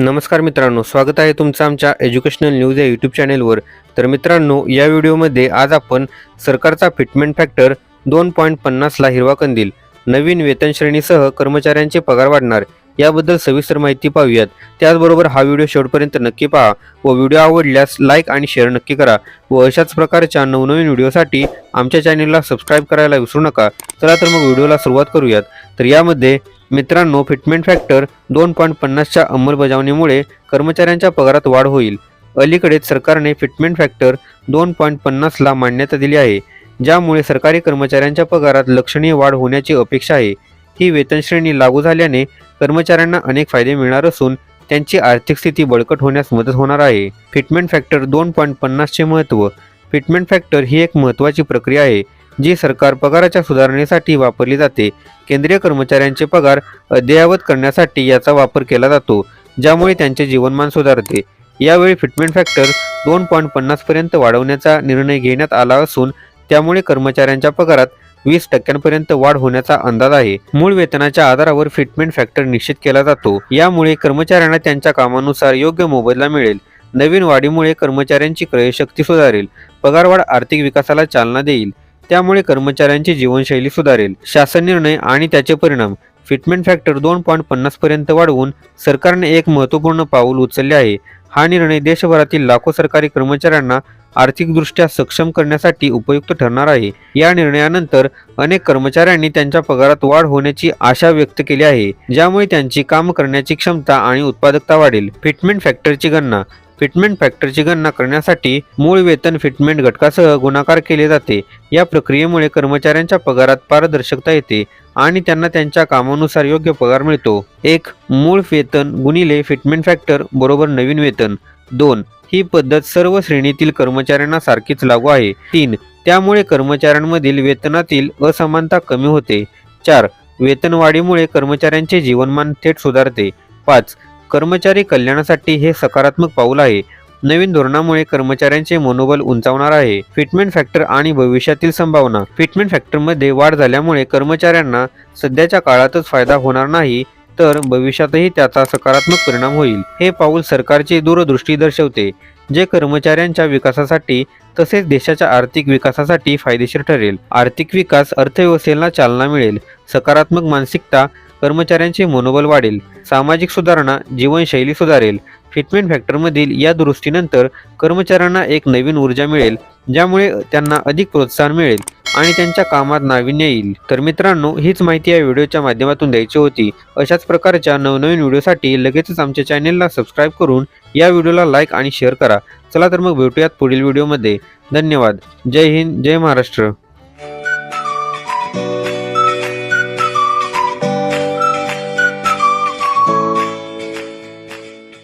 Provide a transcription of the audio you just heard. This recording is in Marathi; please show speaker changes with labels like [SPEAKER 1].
[SPEAKER 1] नमस्कार मित्रांनो स्वागत आहे तुमचं आमच्या एज्युकेशनल न्यूज या यूट्यूब चॅनेलवर तर मित्रांनो या व्हिडिओमध्ये आज आपण सरकारचा फिटमेंट फॅक्टर दोन पॉईंट पन्नासला हिरवा कंदील नवीन वेतन श्रेणीसह कर्मचाऱ्यांचे पगार वाढणार याबद्दल सविस्तर माहिती पाहूयात. त्याचबरोबर हा व्हिडिओ शेवटपर्यंत नक्की पहा व व्हिडिओ आवडल्यास लाईक आणि शेअर नक्की करा व अशाच प्रकारच्या नवनवीन व्हिडिओसाठी आमच्या चॅनेलला सबस्क्राईब करायला विसरू नका. चला तर मग व्हिडिओला सुरुवात करूयात. तर यामध्ये मित्रांनो फिटमेंट फॅक्टर दोन पॉईंट पन्नासच्या अंमलबजावणीमुळे कर्मचाऱ्यांच्या पगारात वाढ होईल. अलीकडेच सरकारने फिटमेंट फॅक्टर दोन पॉईंट पन्नासला मान्यता दिली आहे ज्यामुळे सरकारी कर्मचाऱ्यांच्या पगारात लक्षणीय वाढ होण्याची अपेक्षा आहे. ही वेतनश्रेणी लागू झाल्याने कर्मचाऱ्यांना अनेक फायदे मिळणार असून त्यांची आर्थिक स्थिती बळकट होण्यास मदत होणार आहे. फिटमेंट फॅक्टर दोन पॉईंट पन्नासचे महत्त्व फिटमेंट फॅक्टर ही एक महत्त्वाची प्रक्रिया आहे. जी सरकार पगाराच्या सुधारणेसाठी वापरली जाते केंद्रीय कर्मचाऱ्यांचे पगार अद्ययावत करण्यासाठी याचा वापर केला जातो ज्यामुळे त्यांचे जीवनमान सुधारते. यावेळी फिटमेंट फॅक्टर दोन पॉईंट पन्नासपर्यंत वाढवण्याचा निर्णय घेण्यात आला असून त्यामुळे कर्मचाऱ्यांच्या पगारात वीस टक्क्यांपर्यंत वाढ होण्याचा अंदाज आहे. मूळ वेतनाच्या आधारावर फिटमेंट फॅक्टर निश्चित केला जातो. यामुळे कर्मचाऱ्यांना त्यांच्या कामानुसार योग्य मोबदला मिळेल. नवीन वाढीमुळे कर्मचाऱ्यांची क्रयशक्ती सुधारेल. पगारवाढ आर्थिक विकासाला चालना देईल. त्यामुळे कर्मचाऱ्यांची जीवनशैली सुधारेल. शासन निर्णय आणि त्याचे परिणाम. फिटमेंट फॅक्टर दोन पॉईंट पन्नास पर्यंत वाढवून सरकारने एक महत्त्वपूर्ण पाऊल उचलले आहे. हा निर्णय देशभरातील लाखो सरकारी कर्मचाऱ्यांना आर्थिकदृष्ट्या सक्षम करण्यासाठी उपयुक्त ठरणार आहे. या निर्णयानंतर अनेक कर्मचाऱ्यांनी त्यांच्या पगारात वाढ होण्याची आशा व्यक्त केली आहे ज्यामुळे त्यांची काम करण्याची क्षमता आणि उत्पादकता वाढेल. फिटमेंट फॅक्टरची गणना. फिटमेंट फॅक्टरची गणना करण्यासाठी मूळ वेतन फिटमेंट घटकासह गुणाकार केले जाते. या प्रक्रियेमुळे कर्मचाऱ्यांच्या पगारात पारदर्शकता येते आणि त्यांना त्यांच्या कामानुसार योग्य पगार मिळतो. एक मूळ वेतन गुणिले फिटमेंट फॅक्टर बरोबर नवीन वेतन. दोन ही पद्धत सर्व श्रेणीतील कर्मचाऱ्यांना सारखीच लागू आहे. तीन त्यामुळे कर्मचाऱ्यांमधील वेतनातील असमानता कमी होते. चार वेतनवाढीमुळे कर्मचाऱ्यांचे जीवनमान थेट सुधारते. पाच कर्मचारी कल्याणासाठी हे सकारात्मक पाऊल आहे. नवीन धोरणामुळे कर्मचाऱ्यांचे मनोबल उंचावणार आहे. फिटमेंट फॅक्टर आणि भविष्यातील संभावना. फिटमेंट फॅक्टरमध्ये वाढ झाल्यामुळे कर्मचाऱ्यांना सध्याच्या काळातच फायदा होणार नाही तर भविष्यातही त्याचा सकारात्मक परिणाम होईल. हे पाऊल सरकारची दूरदृष्टी दर्शवते जे कर्मचाऱ्यांच्या विकासासाठी तसेच देशाच्या आर्थिक विकासासाठी फायदेशीर ठरेल. आर्थिक विकास अर्थव्यवस्थेला चालना मिळेल. सकारात्मक मानसिकता कर्मचाऱ्यांचे मनोबल वाढेल. सामाजिक सुधारणा जीवनशैली सुधारेल. फिटमेंट फॅक्टरमधील या दुरुस्तीनंतर कर्मचाऱ्यांना एक नवीन ऊर्जा मिळेल ज्यामुळे त्यांना अधिक प्रोत्साहन मिळेल आणि त्यांच्या कामात नाविन्य येईल. तर मित्रांनो हीच माहिती या व्हिडिओच्या माध्यमातून द्यायची होती. अशाच प्रकारच्या नवनवीन व्हिडिओसाठी लगेचच आमच्या चॅनेलला सबस्क्राईब करून या व्हिडिओला लाईक आणि शेअर करा. चला तर मग भेटूयात पुढील व्हिडिओमध्ये. धन्यवाद. जय हिंद जय महाराष्ट्र.